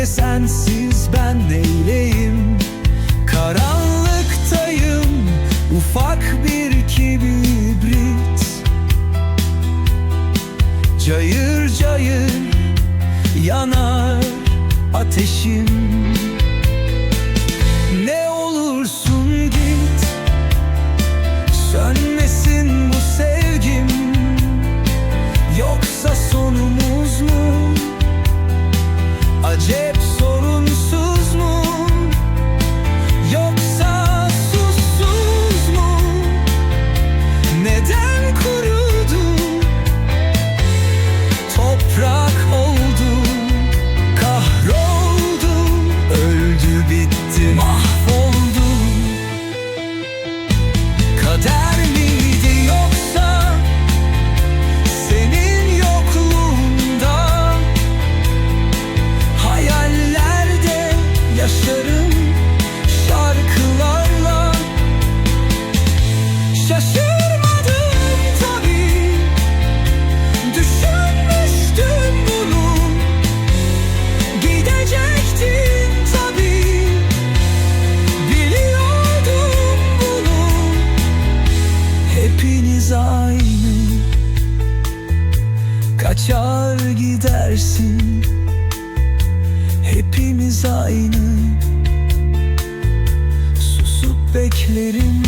Gölge sensiz ben neyleyim? Karanlıktayım ufak bir kibrit. Cayır cayır yanar ateşim. Kaçar gidersin. Hepimiz aynı. Susup beklerim